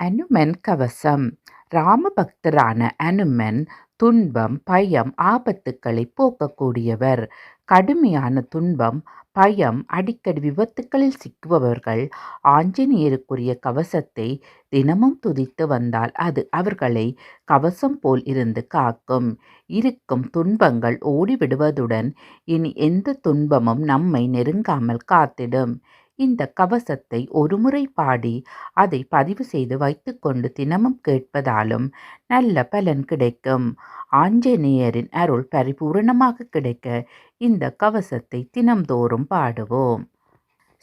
அனுமன் கவசம். ராமபக்தரான அனுமன் துன்பம் பயம் ஆபத்துக்களை போக்கக்கூடியவர். கடுமையான துன்பம் பயம் அடிக்கடி விபத்துக்களில் சிக்குபவர்கள். ஆஞ்சநேயருக்குரிய கவசத்தை தினமும் துதித்து வந்தால் அது அவர்களை கவசம் போல் இருந்து காக்கும். இருக்கும் துன்பங்கள் ஓடிவிடுவதுடன் இனி எந்த துன்பமும் நம்மை நெருங்காமல் காத்திடும். இந்த கவசத்தை ஒருமுறை பாடி அதை பதிவு செய்து வைத்துக்கொண்டு தினமும் கேட்பதாலும் நல்ல பலன் கிடைக்கும். ஆஞ்சநேயரின் அருள் பரிபூரணமாக கிடைக்க இந்த கவசத்தை தினம்தோறும் பாடுவோம்.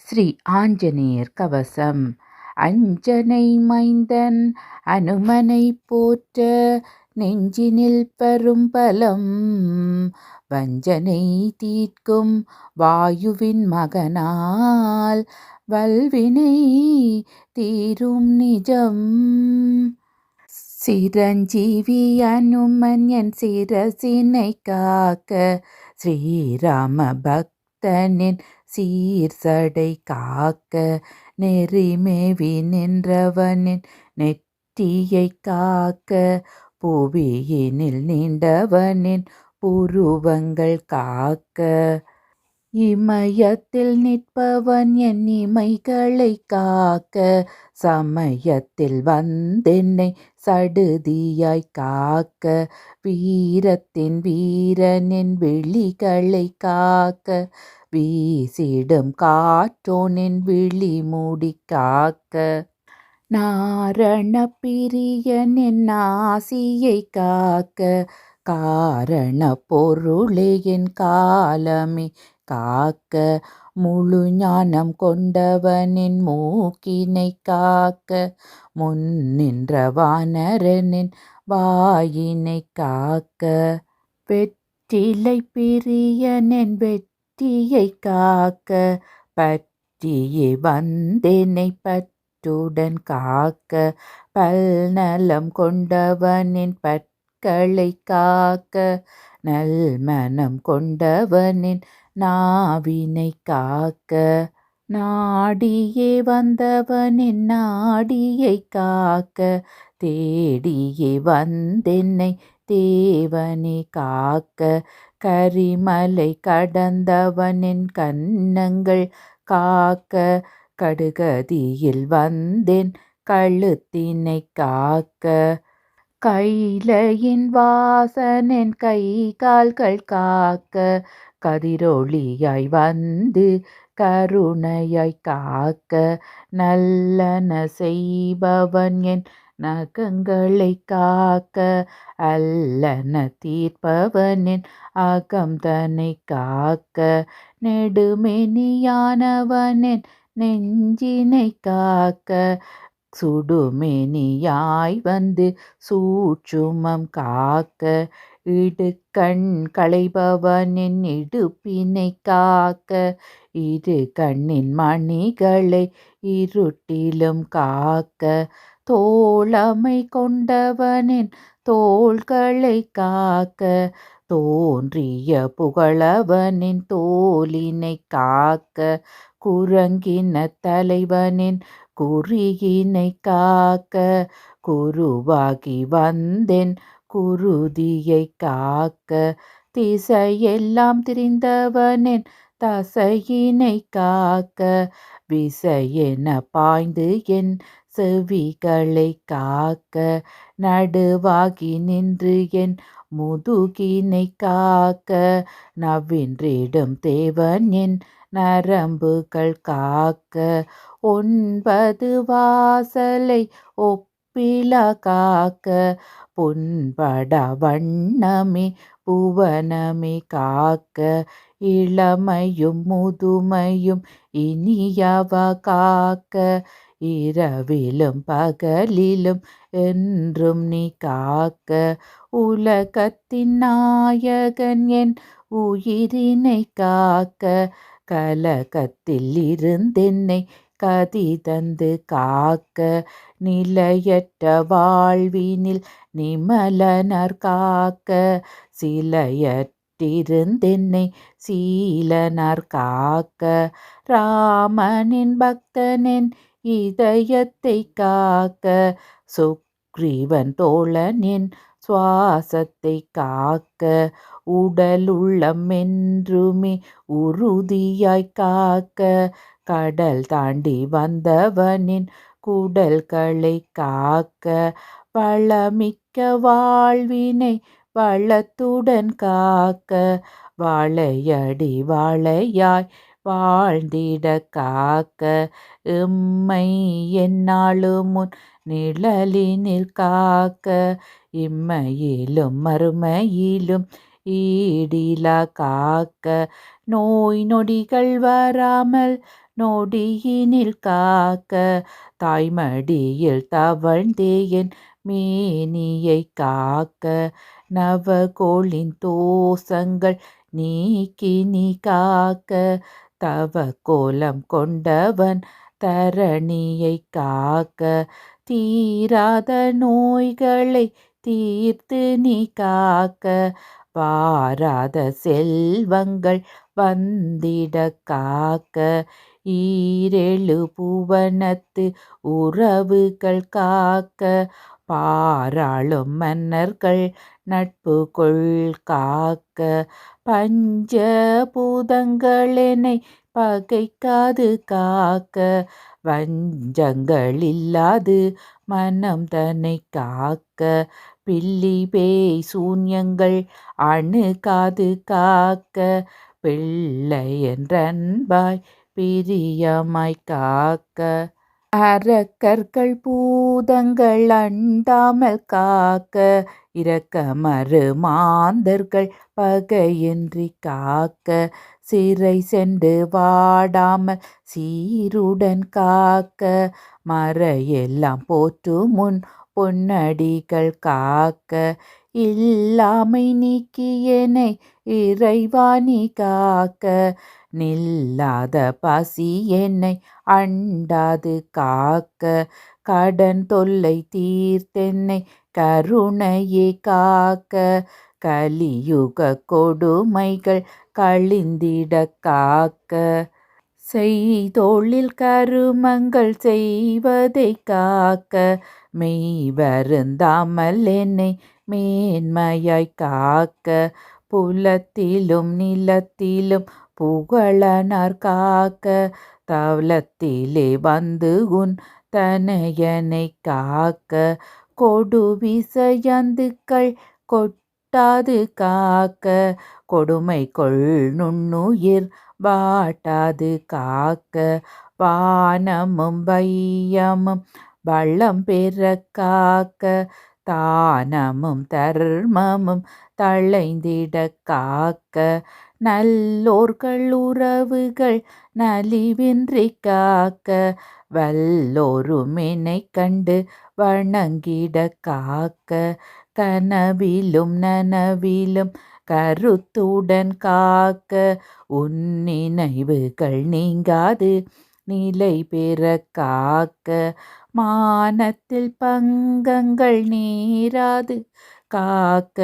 ஸ்ரீ ஆஞ்சநேயர் கவசம். அஞ்சனை மைந்தன் அனுமனை போற்ற நெஞ்சினில் பெரும்பலம் வஞ்சனை தீர்க்கும் வாயுவின் மகனால் வல்வினை தீரும் நிஜம். சிரஞ்சீவி அனுமன் என் சிரசினை காக்க ஸ்ரீராம பக்தனின் சீர்சடை காக்க நெறிமேவி நின்றவனின் நெற்றியை காக்க புவியினில் நீண்டவனின் புருவங்கள் காக்க. இமயத்தில் நிற்பவன் என் இமைகளை காக்க. சமயத்தில் வந்தென்னை சடுதியாய் காக்க. வீரத்தின் வீரனின் விழிகளை காக்க. வீசிடும் காற்றோனின் விழி மூடி காக்க. நாரண பிரியனின் ஆசியை காக்க காரண பொருளே என் காலமே. காக்க முழு ஞானம் கொண்டவனின் மூக்கினை காக்க முன் நின்ற வானரனின் வாயினை காக்க. வெற்றிலை பிரியனின் வெற்றியை காக்க பற்றியே வந்தேனை பற்றுடன் காக்க பல்நலம் கொண்டவனின் பற்களை காக்க நல்மனம் கொண்டவனின் நாவினை காக்க. நாடியே வந்தவனின் நாடியை காக்க தேடியே வந்தென்னை தேவனே காக்க. கரிமலை கடந்தவனின் கன்னங்கள் காக்க கடுகதியில் வந்தேன் கழுத்தினை காக்க. கையிலையின் வாசனின் கை கால்கள் காக்க. கதிரொளியாய் வந்து கருணையாய் காக்க. நல்லன செய்பவன் என் நகங்களை காக்க. அல்லன தீர்ப்பவனின் அகம்தனை காக்க. நெடுமெனியானவனின் நெஞ்சினை காக்க சுடுமெனியாய் வந்து சூட்சுமம் காக்க இடுக்கண் களைபவனின் இடுப்பினை காக்க இரு கண்ணின் மணிகளை இருட்டிலும் காக்க தோழமை கொண்டவனின் தோள்களை காக்க தோன்றிய புகழவனின் தோலினை காக்க குரங்கின தலைவனின் குறியினை காக்க குருவாகி வந்தேன். குருதியை காக்க திசையெல்லாம் திரிந்தவனின். தசையினை காக்க விசையென பாய்ந்து என் செவிகளை காக்க நடுவாகி நின்று என் முதுகினை காக்க நவின்றிடும் தேவன் என் நரம்புகள் காக்க ஒன்பது வாசலை ஒப்பில காக்க. பொன்பட வண்ணமே புவனமே காக்க. இளமையும் முதுமையும் இனியவ காக்க. இரவிலும் பகலிலும் என்றும் நீ காக்க. உலகத்தின் நாயகன் என் உயிரினை காக்க. கலகத்தில் இருந்தென்னை கதி தந்து காக்க நிலையற்ற வாழ்வினில் நிமலனர் காக்க சிலையற்றிருந்தென்னை சீலனர் காக்க. ராமனின் பக்தனின் இதயத்தை காக்க. சுக்ரீவன் தோழனின் சுவாசத்தை காக்க உடலுள்ளம் என்றுமே உறுதியாய் காக்க கடல் தாண்டி வந்தவனின் குடல்களை காக்க வளமிக்க வாழ்வினை வளத்துடன் காக்க வாழையடி வாழையாய் வாழ்ந்திட காக்க எம்மை என்னாலும் முன் நிழலினில் காக்க இம்மையிலும் மறுமையிலும் ஈடிலா காக்க. நோய் நொடிகள் வராமல் நொடியினில் காக்க. தாய்மடியில் தவழ்ந்தேயன் மேனியை காக்க. நவகோளின் தோசங்கள் நீக்கி நீ காக்க. தவ கோலம் கொண்டவன் தரணியை காக்க. தீராத நோய்களை தீர்த்து நீ காக்க வாராத செல்வங்கள் வந்திட காக்க. ஈரெழு புவனத்து உறவுகள் காக்க. பாராளும் மன்னர்கள் நட்பு கொள் காக்க. பஞ்ச பூதங்களெனை பகைக்காது காக்க. வஞ்சங்கள் இல்லாது மனம் தன்னை காக்க. பில்லி பேய் சூன்யங்கள் அணு காது காக்க. பிள்ளை என்றன்பாய் பிரியமாய் காக்க. அறக்கற்கள் பூதங்கள் அண்டாமல் காக்க. இரக்கமறு மாந்தர்கள் பகையின்றி காக்க சிறை சென்று வாடாமல் சீருடன் காக்க மறையெல்லாம் போற்று முன் பொன்னடிகள் காக்க இல்லாமை நீக்கியனை இறைவாணி காக்க நில்லாத பசி என்னை அண்டாது காக்க கடன் தொல்லை தீர்த்தென்னை கருணையை காக்க கலியுக கொடுமைகள் கழிந்திட காக்க. செய்தொழில் கருமங்கள் செய்வதை காக்க மெய் வருந்தாமல் என்னை மேன்மையாய் காக்க. புலத்திலும் நிலத்திலும் புகழனார் காக்க தவளத்திலே வந்து உன் தனையனை காக்க. கொடு விசையந்துக்கள் கொட்டாது காக்க. கொடுமை கொள் நுண்ணுயிர் வாட்டாது காக்க. வானமும் வையமும் வள்ளம் பெற காக்க. தானமும் தர்மமும் தழைந்திட காக்க. நல்லோர்கள் உறவுகள் நலிவின்றி காக்க வல்லோருமினை கண்டு வணங்கிட காக்க. கனவிலும் நனவிலும் கருத்துடன் காக்க உன் நினைவுகள் நீங்காது நிலை பெற காக்க. மானத்தில் பங்கங்கள் நேராது காக்க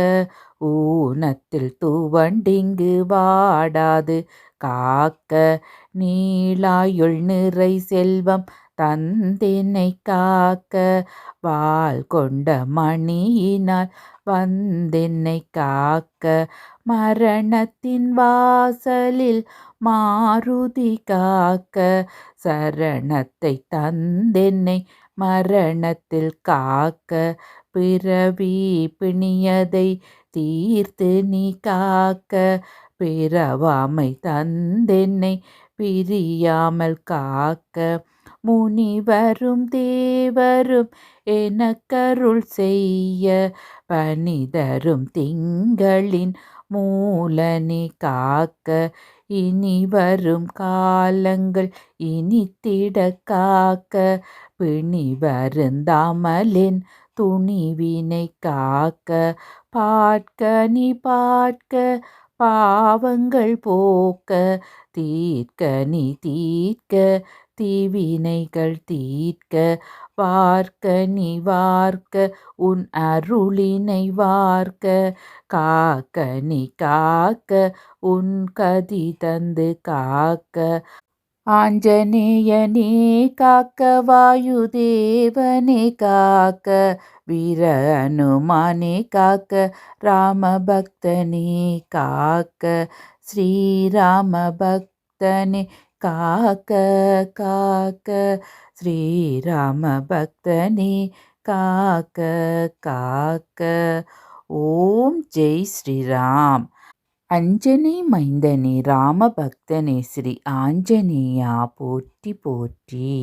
ஊனத்தில் துவண்டிங்கு வாடாது. காக்க நீளாயுள் நிறை செல்வம் தந்தினை காக்க. வால் கொண்ட மணியினால் வந்தென்னை காக்க. மரணத்தின் வாசலில் மாருதி காக்க. சரணத்தை தந்தென்னை மரணத்தில் காக்க. பிறவி பிணியதை தீர்த்து நீ காக்க பிறவாமை தந்தென்னை பிரியாமல் காக்க. முனிவரும் தேவரும் எனக்கருள் செய்ய பனிதரும் திங்களின் மூலனி காக்க. இனி வரும் காலங்கள் இனித்திட காக்க பிணி வருந்தாமலின் துணிவினை காக்க பாட்க நீ பாட்க பாவங்கள் போக்க தீர்க்க நீ தீர்க்க தீவினைகள் தீர்க்க வார்க்க நீ வார்க்க உன் அருளினை வார்க்க காக்க நீ காக்க உன் கதி தந்து காக்க. ஆஞ்சநேயனே காக்க வாயு தேவனே காக்க வீர அனுமானே காக்க ராமபக்தனே காக்க ஸ்ரீராம பக்தனே காக்க காக்க ஸ்ரீராம பக்தனே காக்க காக்க. ஓம் ஜெய் ஸ்ரீராம். அஞ்சனை மைந்தனே ராமபக்தனே ஸ்ரீ ஆஞ்சநேயா போற்றி போற்றி